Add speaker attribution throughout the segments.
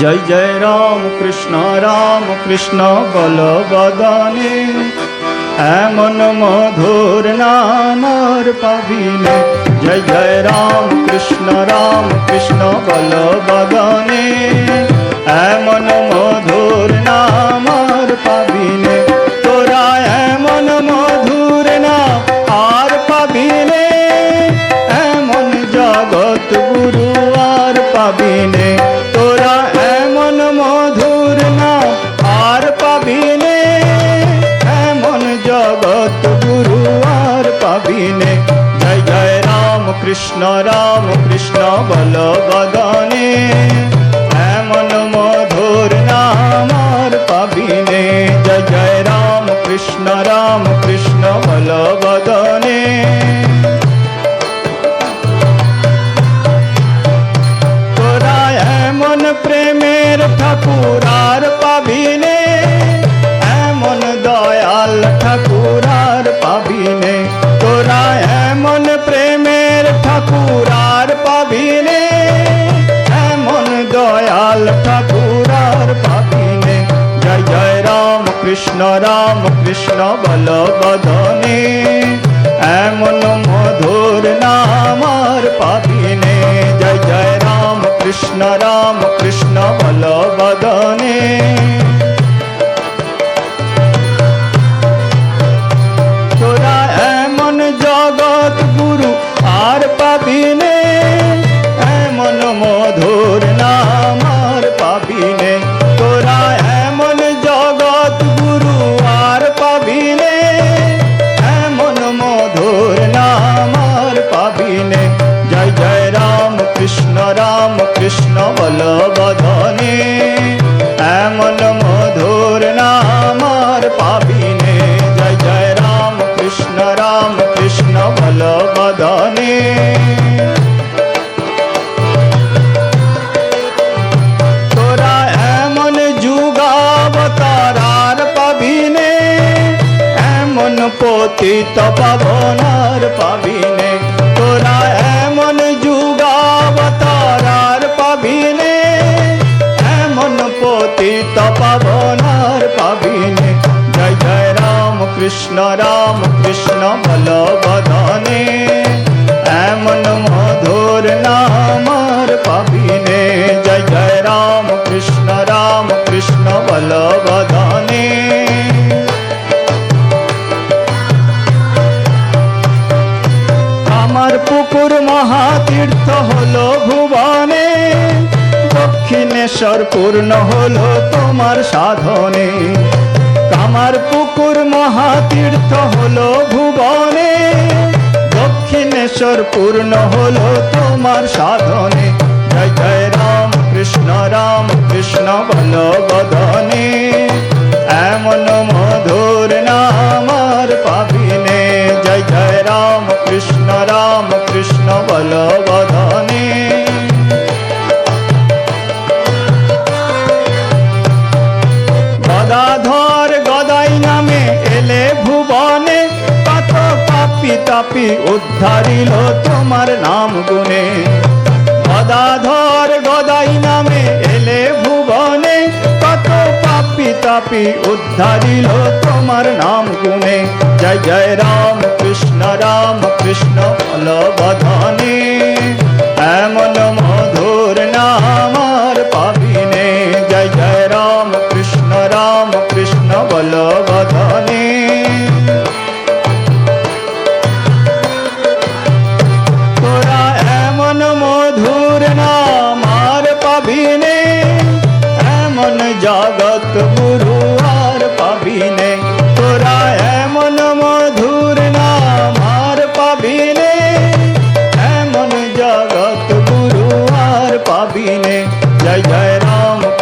Speaker 1: জয় জয় রাম কৃষ্ণ রাম কৃষ্ণ, বল বদনে। এমন মধুর নামর পাবিনে। জয় জয় রাম কৃষ্ণ রাম কৃষ্ণ, বল বদনে। এমন মধুর নামর পাবিনে। তোরা এমন মধুর নাম আর পাবিনে। এমন জগৎ গুরু জগৎ গুরু আর পাবিনে জয় জয় রাম কৃষ্ণ রাম কৃষ্ণ বল বদনে এমন মধুর নাম আর পাবিনে জয় জয় রাম কৃষ্ণ রাম কৃষ্ণ রাম কৃষ্ণ রাম কৃষ্ণ তোরা এমন যুগাবতার আর পাবিনে এমন পতিত পাবনার পাবিনে। বদনে আমার পুকুর মহাতীর্থ হলো ভুবনে, দক্ষিণেশ্বর পূর্ণ হলো তোমার সাধনে। কামার পুকুর মহাতীর্থ হলো ভুবনে, দক্ষিণেশ্বর পূর্ণ হলো তোমার সাধনে। জয় জয় রাম। কৃষ্ণ রাম, কৃষ্ণ বল বদনে এমন মধুর নামার পাবিনে জয় জয় রাম, কৃষ্ণ রাম, কৃষ্ণ বল বদনে গদাধর গদাই নামে এলে ভুবনে। কত পাপি, তাপি উদ্ধারিল তোমার নাম গুণে। গদাধর গদাই পাপি উদ্ধারিল তোমার নাম গুণে। জয় জয় রাম কৃষ্ণ রাম কৃষ্ণ বল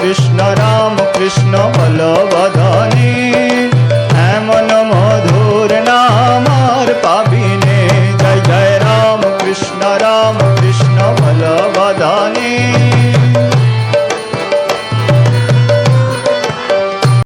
Speaker 1: कृष्ण राम कृष्ण बलवधनी